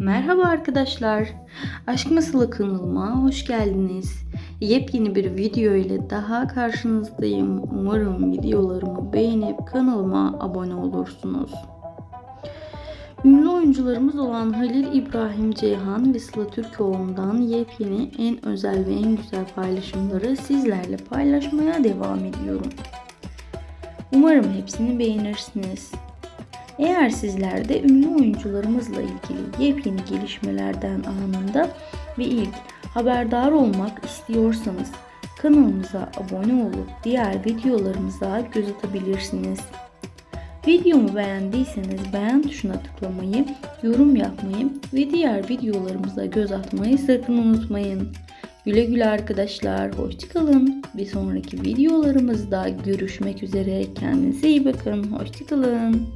Merhaba arkadaşlar. Aşk Masalı kanalıma hoş geldiniz. Yepyeni bir video ile daha karşınızdayım. Umarım videolarımı beğenip kanalıma abone olursunuz. Ünlü oyuncularımız olan Halil İbrahim Ceyhan ve Sıla Türkoğlu'ndan yepyeni en özel ve en güzel paylaşımları sizlerle paylaşmaya devam ediyorum. Umarım hepsini beğenirsiniz. Eğer sizler de ünlü oyuncularımızla ilgili yepyeni gelişmelerden anında ve ilk haberdar olmak istiyorsanız kanalımıza abone olup diğer videolarımıza göz atabilirsiniz. Videomu beğendiyseniz beğen tuşuna tıklamayı, yorum yapmayı ve diğer videolarımıza göz atmayı sakın unutmayın. Güle güle arkadaşlar, hoşçakalın. Bir sonraki videolarımızda görüşmek üzere. Kendinize iyi bakın, hoşçakalın.